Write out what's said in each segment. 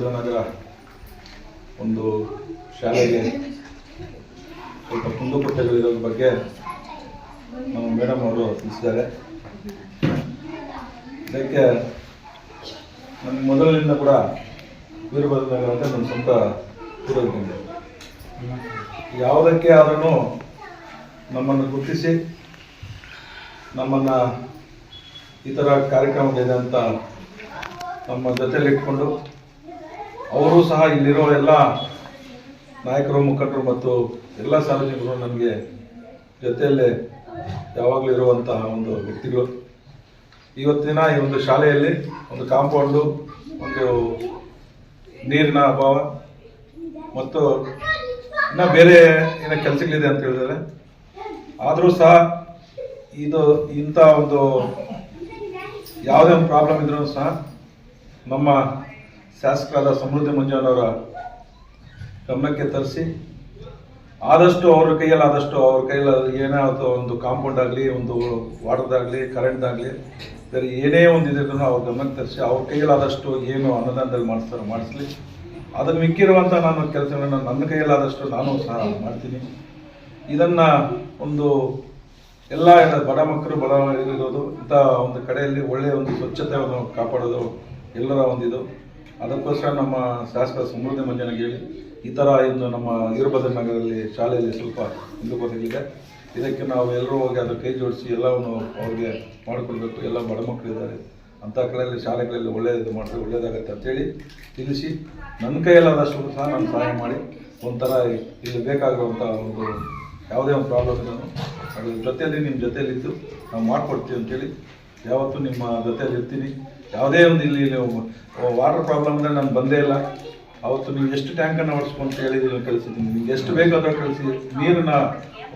ಭದ್ರನಗರ ಒಂದು ಶಾಲೆಗೆ ಸ್ವಲ್ಪ ಕುಂದುಕೊಟ್ಟೆಗಳಿರೋ ಬಗ್ಗೆ ನಮ್ಮ ಮೇಡಮ್ ಅವರು ತಿಳಿಸಿದ್ದಾರೆ. ಇದಕ್ಕೆ ನಮಗೆ ಮೊದಲಿನಿಂದ ಕೂಡ ವೀರಭದ್ರನಗರ ಅಂತ ನಮ್ಮ ಸ್ವಂತ ಇರೋದ್ರಿಂದ ಯಾವುದಕ್ಕೆ ಆದ್ರೂ ನಮ್ಮನ್ನು ಗುರುತಿಸಿ, ನಮ್ಮನ್ನು ಈ ಥರ ಕಾರ್ಯಕ್ರಮಗಳಿದೆ ಅಂತ ನಮ್ಮ ಜೊತೆಯಲ್ಲಿಟ್ಕೊಂಡು ಅವರು ಸಹ ಇಲ್ಲಿರೋ ಎಲ್ಲ ನಾಯಕರು, ಮುಖಂಡರು ಮತ್ತು ಎಲ್ಲ ಸಾರ್ವಜನಿಕರು ನಮಗೆ ಜೊತೆಯಲ್ಲೇ ಯಾವಾಗಲೂ ಇರುವಂತಹ ಒಂದು ವ್ಯಕ್ತಿಗಳು. ಇವತ್ತಿನ ಈ ಒಂದು ಶಾಲೆಯಲ್ಲಿ ಒಂದು ಕಾಂಪೌಂಡು, ಒಂದು ನೀರಿನ ಅಭಾವ ಮತ್ತು ಇನ್ನು ಬೇರೆ ಏನೋ ಕೆಲಸಗಳಿದೆ ಅಂತ ಹೇಳಿದರೆ, ಆದರೂ ಸಹ ಇದು ಇಂಥ ಒಂದು ಯಾವುದೇ ಒಂದು ಪ್ರಾಬ್ಲಮ್ ಇದ್ರೂ ಸಹ ನಮ್ಮ ಶಾಸಕರಾದ ಸಮೃದ್ಧಿ ಅವರ ಗಮನಕ್ಕೆ ತರಿಸಿ, ಆದಷ್ಟು ಅವ್ರ ಕೈಯಲ್ಲಿ, ಆದಷ್ಟು ಅವ್ರ ಕೈಯಲ್ಲಿ ಏನೇ ಒಂದು ಕಾಂಪೌಂಡ್ ಆಗಲಿ, ಒಂದು ವಾಟರ್ದಾಗಲಿ ಕರೆಂಟ್ದಾಗಲಿ ಬೇರೆ ಏನೇ ಒಂದು ಇದ್ರೂ ಅವ್ರ ಗಮನಕ್ಕೆ ತರಿಸಿ, ಅವ್ರ ಕೈಯಲ್ಲಿ ಆದಷ್ಟು ಏನು ಅನುದಾನದಲ್ಲಿ ಮಾಡಿಸ್ತಾರೆ ಮಾಡಿಸ್ಲಿ. ಅದನ್ನು ಮಿಕ್ಕಿರುವಂಥ ನಾನು ಕೆಲಸಗಳನ್ನು ನನ್ನ ಕೈಯಲ್ಲಾದಷ್ಟು ನಾನು ಸಹ ಮಾಡ್ತೀನಿ. ಇದನ್ನು ಒಂದು ಎಲ್ಲ ಬಡ ಮಕ್ಕಳು, ಬಡ ಇರೋದು ಇಂಥ ಒಂದು ಕಡೆಯಲ್ಲಿ ಒಳ್ಳೆಯ ಒಂದು ಸ್ವಚ್ಛತೆಯನ್ನು ಕಾಪಾಡೋದು ಎಲ್ಲರ ಒಂದಿದು. ಅದಕ್ಕೋಸ್ಕರ ನಮ್ಮ ಶಾಸಕ ಸಮೃದ್ಧಿ ಮಂಜನಿಗೆ ಹೇಳಿ ಈ ಥರ ಇಂದು ನಮ್ಮ ವೀರಭದ್ರ ನಗರದಲ್ಲಿ ಶಾಲೆಯಲ್ಲಿ ಸ್ವಲ್ಪ ಹಿಂದುಕೊಂಡಿದೆ ಇದಕ್ಕೆ ನಾವು ಎಲ್ಲರೂ ಹೋಗಿ ಅದು ಕೈ ಜೋಡಿಸಿ ಎಲ್ಲವನ್ನು ಅವ್ರಿಗೆ ಮಾಡಿಕೊಡ್ಬೇಕು. ಎಲ್ಲ ಬಡ ಮಕ್ಕಳಿದ್ದಾರೆ ಅಂಥ ಕಡೆಯಲ್ಲಿ ಶಾಲೆಗಳಲ್ಲಿ ಒಳ್ಳೆಯದು ಮಾಡಿದ್ರೆ ಒಳ್ಳೆಯದಾಗತ್ತೆ ಅಂತೇಳಿ ತಿಳಿಸಿ ನನ್ನ ಕೈಯಲ್ಲಾದಷ್ಟು ಸಹ ನಾನು ಸಹಾಯ ಮಾಡಿ ಒಂಥರ ಇಲ್ಲಿ ಬೇಕಾಗಿರುವಂಥ ಒಂದು ಯಾವುದೇ ಒಂದು ಪ್ರಾಬ್ಲಮ್ ನಾನು ಅದ್ರ ಜೊತೆಯಲ್ಲಿ ನಿಮ್ಮ ಜೊತೆಯಲ್ಲಿದ್ದು ನಾವು ಮಾಡಿಕೊಡ್ತೀವಿ ಅಂತೇಳಿ. ಯಾವತ್ತೂ ನಿಮ್ಮ ಜೊತೆಯಲ್ಲಿ ಇರ್ತೀನಿ ಯಾವುದೇ ಒಂದು ಇಲ್ಲಿ ನೀವು ವಾಟರ್ ಪ್ರಾಬ್ಲಮ್ ಅಂದರೆ ನಾನು ಬಂದೇ ಇಲ್ಲ. ಅವತ್ತು ನೀವು ಎಷ್ಟು ಟ್ಯಾಂಕನ್ನು ಓಡಿಸ್ಕೊಂತ ಹೇಳಿದ್ದೀನಿ ಕಳಿಸಿದ್ದೀನಿ. ನಿಮ್ಗೆ ಎಷ್ಟು ಬೇಕೋ ಕಳಿಸಿ ನೀರಿನ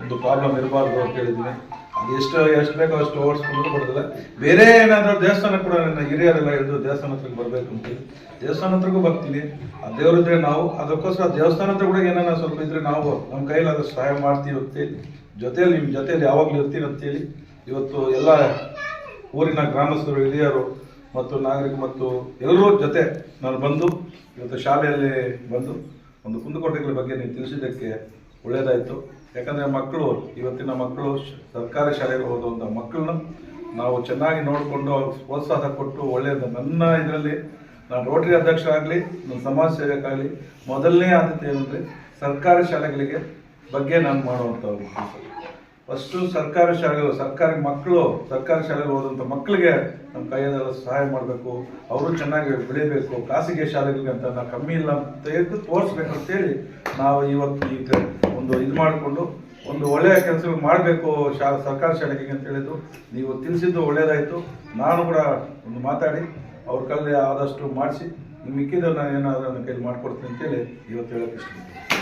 ಒಂದು ಪ್ರಾಬ್ಲಮ್ ಇರಬಾರ್ದು ಅಂತ ಹೇಳಿದ್ದೀನಿ ಅದು ಎಷ್ಟು ಎಷ್ಟು ಬೇಕೋ ಅಷ್ಟು ಓಡಿಸ್ಕೊಂಡು ಬರೋದಿಲ್ಲ ಬೇರೆ ಏನಾದರೂ ದೇವಸ್ಥಾನ ಕೂಡ ನನ್ನ ಹಿರಿಯರೆಲ್ಲ ಹಿಡಿದು ದೇವಸ್ಥಾನ ಹತ್ರಕ್ಕೆ ಬರಬೇಕು ಅಂತೇಳಿ ದೇವಸ್ಥಾನ ಹತ್ರಕ್ಕೂ ಬರ್ತೀನಿ. ಆ ದೇವರಿದ್ರೆ ನಾವು ಅದಕ್ಕೋಸ್ಕರ ದೇವಸ್ಥಾನ ಹತ್ರ ಕೂಡ ಏನಾರ ಸ್ವಲ್ಪ ಇದ್ರೆ ನಾವು ನಮ್ಮ ಕೈಲಾದ ಸಹಾಯ ಮಾಡ್ತೀವಿ ಅಂತೇಳಿ ಜೊತೆಯಲ್ಲಿ ನಿಮ್ಮ ಜೊತೆಯಲ್ಲಿ ಯಾವಾಗಲೂ ಇರ್ತೀನಿ ಅಂತೇಳಿ ಇವತ್ತು ಎಲ್ಲ ಊರಿನ ಗ್ರಾಮಸ್ಥರು, ಹಿರಿಯರು ಮತ್ತು ನಾಗರಿಕ ಮತ್ತು ಎಲ್ಲರೂ ಜೊತೆ ನಾನು ಬಂದು ಇವತ್ತು ಶಾಲೆಯಲ್ಲಿ ಬಂದು ಒಂದು ಕುಂದುಕೊರತೆಗಳ ಬಗ್ಗೆ ನೀವು ತಿಳಿಸಿದ್ದಕ್ಕೆ ಒಳ್ಳೆಯದಾಯಿತು. ಯಾಕಂದರೆ ಮಕ್ಕಳು, ಇವತ್ತಿನ ಮಕ್ಕಳು ಸರ್ಕಾರಿ ಶಾಲೆಗೆ ಹೋದಂಥ ಮಕ್ಕಳನ್ನ ನಾವು ಚೆನ್ನಾಗಿ ನೋಡಿಕೊಂಡು ಅವ್ರಿಗೆ ಪ್ರೋತ್ಸಾಹ ಕೊಟ್ಟು ಒಳ್ಳೆಯದು. ನನ್ನ ಇದರಲ್ಲಿ ನಾನು ರೋಟರಿ ಅಧ್ಯಕ್ಷರಾಗಲಿ, ನನ್ನ ಸಮಾಜ ಸೇವಕ್ಕಾಗಲಿ ಮೊದಲನೇ ಆದ್ಯತೆ ಏನಂದರೆ ಸರ್ಕಾರಿ ಶಾಲೆಗಳಿಗೆ ಬಗ್ಗೆ ನಾನು ಮಾಡುವಂಥವ್ರು ಫಸ್ಟು ಸರ್ಕಾರಿ ಶಾಲೆಗಳು, ಸರ್ಕಾರಿ ಮಕ್ಕಳು, ಸರ್ಕಾರಿ ಶಾಲೆಗೆ ಹೋದಂಥ ಮಕ್ಕಳಿಗೆ ನಮ್ಮ ಕೈಯಲ್ಲಿ ಸಹಾಯ ಮಾಡಬೇಕು. ಅವರು ಚೆನ್ನಾಗಿ ಬೆಳಿಬೇಕು. ಖಾಸಗಿ ಶಾಲೆಗಳಿಗೆ ಅಂತ ನಾವು ಕಮ್ಮಿ ಇಲ್ಲ ಅಂತ ತೆಗೆದು ತೋರಿಸ್ಬೇಕು ಅಂತೇಳಿ ನಾವು ಇವತ್ತು ಈಗ ಒಂದು ಇದು ಮಾಡಿಕೊಂಡು ಒಂದು ಒಳ್ಳೆಯ ಕೆಲಸಗಳು ಮಾಡಬೇಕು ಶಾ, ಸರ್ಕಾರಿ ಶಾಲೆಗೆ ಅಂತ ಹೇಳಿದ್ದು. ನೀವು ತಿಳಿಸಿದ್ದು ಒಳ್ಳೆಯದಾಯಿತು. ನಾನು ಕೂಡ ಒಂದು ಮಾತಾಡಿ, ಅವ್ರ ಕೈಲಿ ಆದಷ್ಟು ಮಾಡಿಸಿ ಮಿಕ್ಕಿದ ನಾನು ಏನಾದರೂ ನನ್ನ ಕೈಲಿ ಮಾಡಿಕೊಡ್ತೀನಿ ಅಂತೇಳಿ ಇವತ್ತು ಹೇಳೋಕ್ಕೆ ಇಷ್ಟ